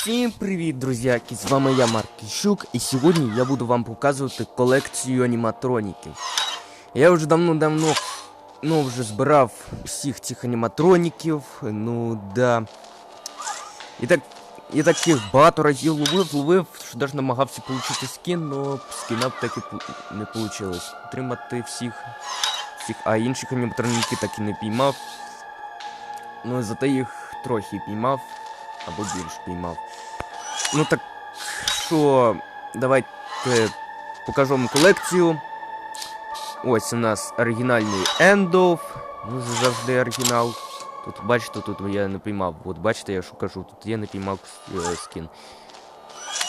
Всім привіт, друзяки! З вами я Марк Кіщук, і сьогодні я буду вам показувати колекцію аніматроніків. Я вже давно-давно ну, вже збирав всіх цих аніматроніків, ну да. І так, і таких багато разів ловив, ловив, що навіть намагався отримати скін, але скіна б так і не вийшло. Отримати всіх, всіх, а інших аніматроніків так і не піймав. Ну, зате їх трохи піймав, або більш піймав. Ну так що, давайте покажу вам колекцію. Ось у нас оригінальний Ендов. Ну, завжди оригінал. Тут, бачите, тут я не піймав. От бачите, я що кажу, тут я не піймав е, скін.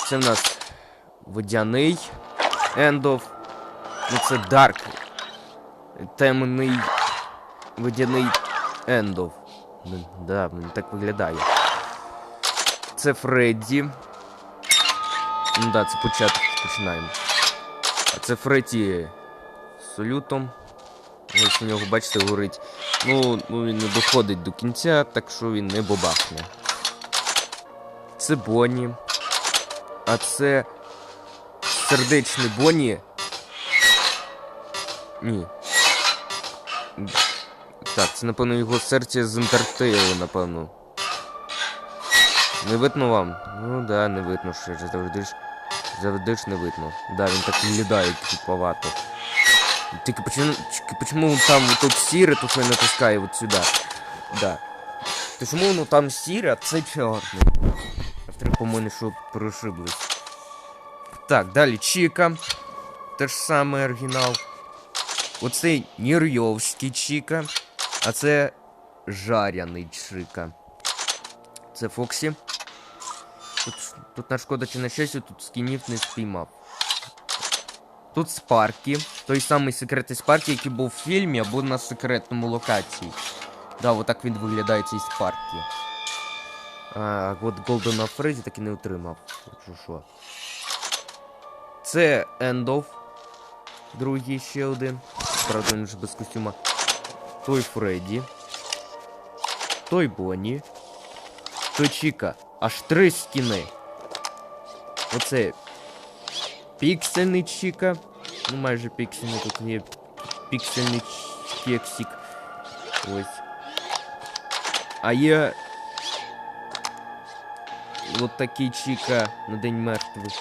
Це в нас водяний Ендов. Ну це Дарк. Темний водяний Ендов. Да, так виглядає. Це Фредді. Ну да, це початок починаємо. А це Фредді з салютом. Ось у нього, бачите, горить. Ну, ну він не доходить до кінця, так що він не бабахне. Це Бонні. А це сердечний Бонні. Ні. Так, це, напевно, його серце з Антарктиди, напевно. Не видно вам? Ну да, не видно, що завжди ж. Завжди ж не видно. Да, він так виглядає типовато. Тільки почему, почему там тут сіре, то що я натискаю от сюди. Да. То чому воно там сіре, а це чорний? Автори, по-моєму, що прошиблись. Так, далі Чіка. Те ж саме оригінал. Оцей Нірйовський Чіка. А це жаряний Чіка. Це Фоксі. Тут, тут на шкода чи на щастя, тут скінів не спіймав. Тут Спаркі. Той самий секретний Спаркі, який був в фільмі або на секретному локації. Да, отак він виглядає цей Спаркі. А, от Голдена Фредді так і не отримав. Що. Це Ендов. Другий ще один. Правда, він вже без костюма. Той Фредді. Той Бонні. Той Чіка. Аж три скіни. Оце піксельний Чіка. Ну, майже піксельний, тут є піксельний ч- кексик. Ось. А є. От такий Чіка на День мертвих.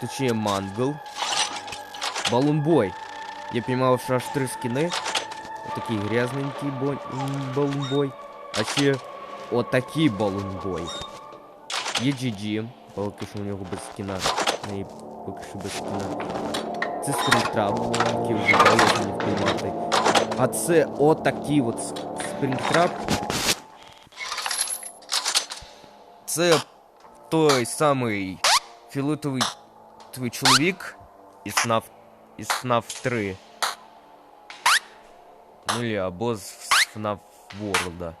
Тут ще є Мангл. Балунбой. Я піймав що аж три скіни. Отакий грязненький бой... м, балунбой. А ще отакий балунбой. Є GG. Поки що у нього без скіна. Не поки що без скіна. Це спринтрап, який вже дали мені впіймати. А це отакий от с- спринтрап. Це той самий фіолетовий твій чоловік із FNAF, із FNAF 3. Ну і або з FNAF World.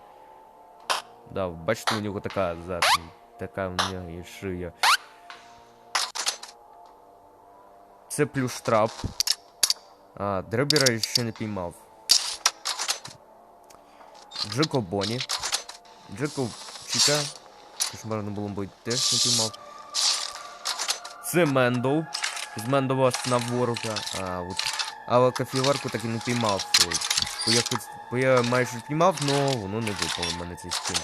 Да, бачите, у нього така зад... така у нього є шия. Це плюс трап. А, Дребера ще не піймав. Джеко Бонні. Джеко Чіка. Кошмарно було теж не піймав. Це Мендоу. З Мендова на ворога. А, от. Але кофіварку так і не піймав. Бо я, хоч... Бо я майже піймав, но воно не випало в мене цей скін.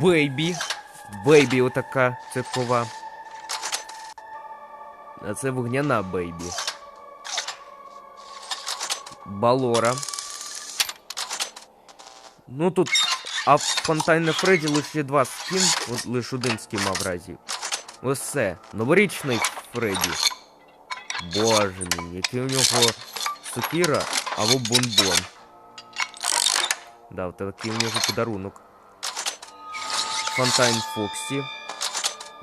Бейбі. Бейбі отака цепкова. А це вогняна бейбі. Балора. Ну тут. А в Фонтайне Фредді лише два скін, от лише один скін мав разів. Ось це. Новорічний Фредді. Боже мій, який у нього сокіра або бонбон. Да, от такий у нього подарунок. Фонтайн Фоксі.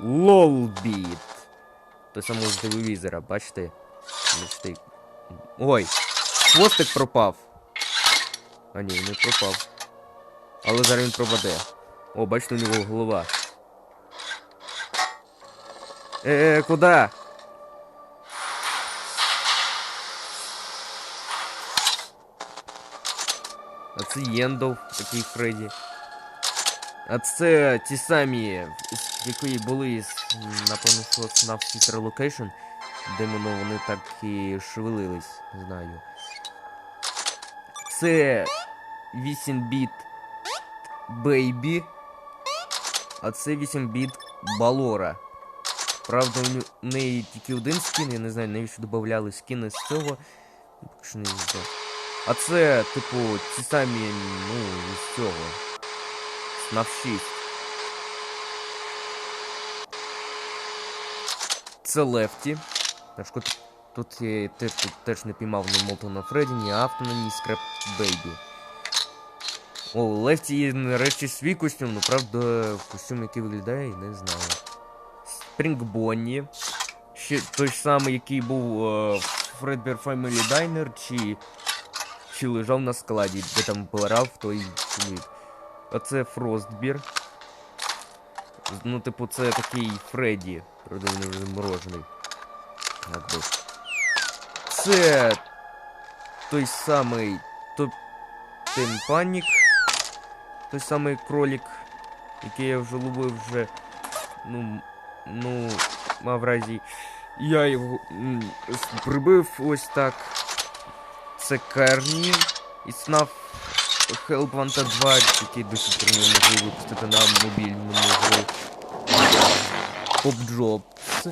Лолбіт. Той самий з телевізора, бачите? Бачите? Ой, хвостик пропав. А ні, не пропав. Але зараз він пропаде. О, бачите, у нього голова. Е, куди? А це Єндов, такий Фредді. А це ті самі, які були, напевно, що на Sister Location, де воно вони так і шевелились, не знаю. Це 8 біт Baby, а це 8 біт Балора. Правда, у неї тільки один скін, я не знаю, навіщо додавали скіни з цього. Поки що не знаю. А це, типу, ті самі, ну, з цього. На 6. Це Лефті. Ташко тут, я теж, тут теж не піймав ні Молтона Фредді, ні Афтона, ні Скреп Бейбі. О, Лефті є нарешті свій костюм, ну правда, костюм, який виглядає, я не знаю. Спрінг Бонні. Ще той ж самий, який був е, в Fredbear Family Diner, чи, чи лежав на складі, де там помирав той чоловік. А це Фростбір. Ну, типу, це такий Фредді, правда, він вже морожений. Як би. Це той самий Топтен Панік. Той самий кролик, який я вже любив вже. Ну, ну, мав разі. Я його прибив ось так. Це Керні. І снав Help Wanted 2, який досі про нього можливо випустити на мобільному гру. Поп Джобс.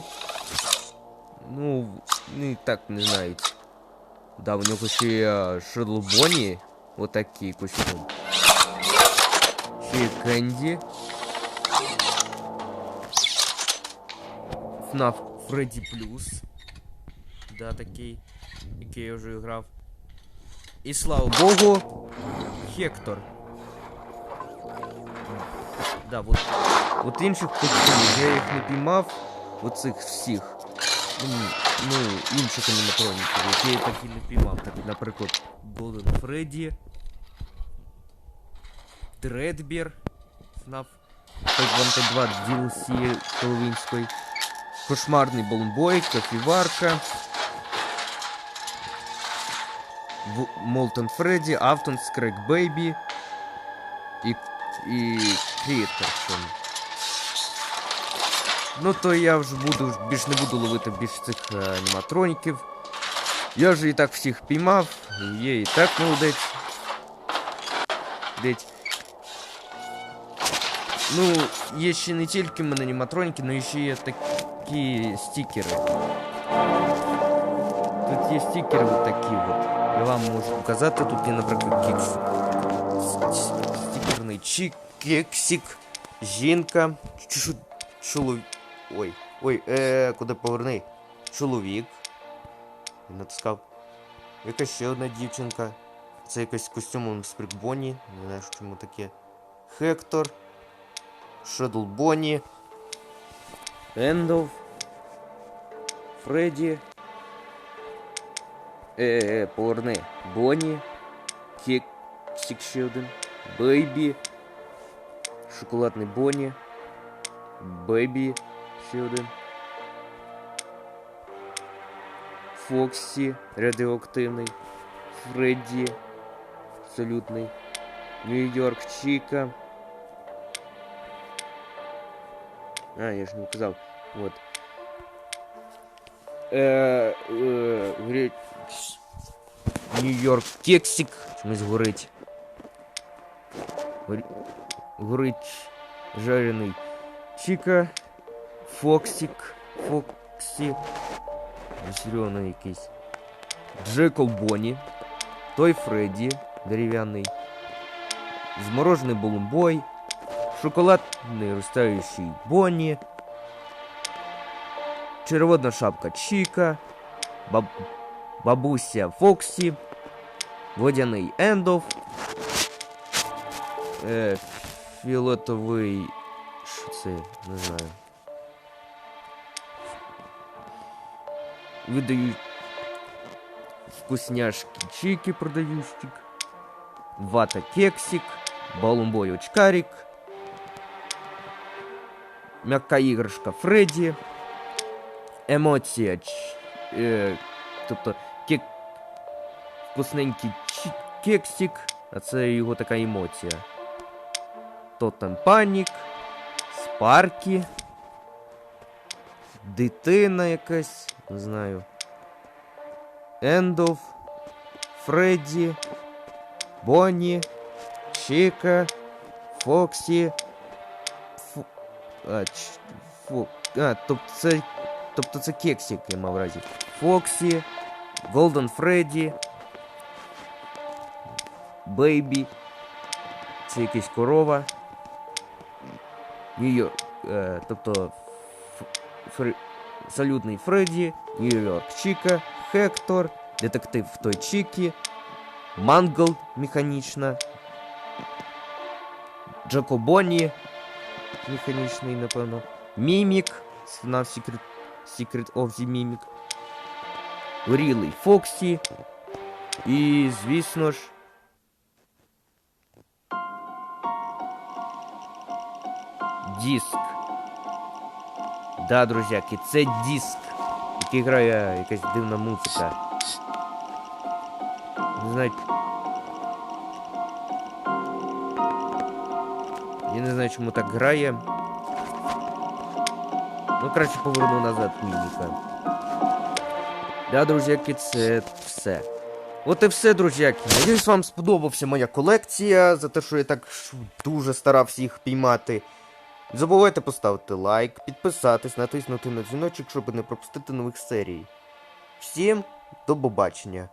Ну, ну і так не знають. Да, у нього ще є Шедл Бонні. Отакий костюм. Ще є Кенді. FNAF Freddy Plus. Да, такий, який я вже грав. І слава Богу, Хектор. Да, вот, от інших костюмів я їх не піймав, оцих всіх. Ну, ну, інших аніматроніків, які я так і не піймав. Так, наприклад, Golden Freddy, Дредбір, FNAF 522 DLC Хеллоуінської, Кошмарний Болмбой, Кофіварка, Молтон Фредді, Автон, Скрек Бейбі і, і Крітерсон. Ну то я вже буду більш не буду ловити більш цих е, аніматроніків. Я вже і так всіх піймав, і є і так молодець. Деть. Ну, є ще не тільки в мене аніматроніки, але ще є такі стікери. Тут є стікери от такі от. Я вам можу показати, тут є, наприклад, кікс. Стікерний чик, кексик, жінка, чоловік. Ой, ой, е, куди поверни? Чоловік. Я натискав. Якась ще одна дівчинка. Це якась з костюмом з Бонні. Не знаю, що чому таке. Хектор. Шедл Бонні. Ендов. Фредді. Е, е, поверни. Бонні. Кексик ще один. Бейбі. Шоколадний Бонні. Бейбі. Ще один. Фоксі. Радіоактивний. Фредді. Абсолютний. Нью-Йорк Чіка. А, я ж не казав. Вот. Е, е, грі- Нью-Йорк Кексик. Чомусь горить. Горі- Горить жарений Чіка. Фоксик. Фоксі. Зелений якийсь. Джекл Бонні. Той Фредді. Дерев'яний. Зморожений Болумбой. Шоколадний розтаючий Бонні. Червона шапка Чіка. Баб... Бабуся Фоксі. Водяний Ендов. Е, фіолетовий. Що це? Не знаю. Видають вкусняшки чики продающик. Вата кексик. Балумбой очкарик. М'яка іграшка Фредді. Емоція. Ч... Е, тобто кек... вкусненький ч... кексик, а це його така емоція. Тотем Панік, Спаркі, дитина якась, не знаю. Ендов, Фредді, Бонні, Чіка, Фоксі. Фу... А, ч... Фу... а тобто це. Тобто це кексик, я мав в разі. Фоксі, Голден Фредді, Бейбі. Це якась корова. Нью-Йорк. Е, тобто. Ф... Фр... Салютний Фредді, Нью-Йорк Чіка, Хектор, детектив той Чікі, Мангл механічна, Джакобоні механічний, напевно. Мімік. На Secret, Secret of the Mimic. Рілий Фоксі. І, звісно ж. Диск. Да, друзяки, це диск, який грає якась дивна музика. Не знаю. Я не знаю, чому так грає. Ну, краще поверну назад міміка. Да, друзяки, це все. От і все, друзяки. Надіюсь, вам сподобався моя колекція за те, що я так дуже старався їх піймати. Не забувайте поставити лайк, підписатись, натиснути на дзвіночок, щоб не пропустити нових серій. Всім до побачення.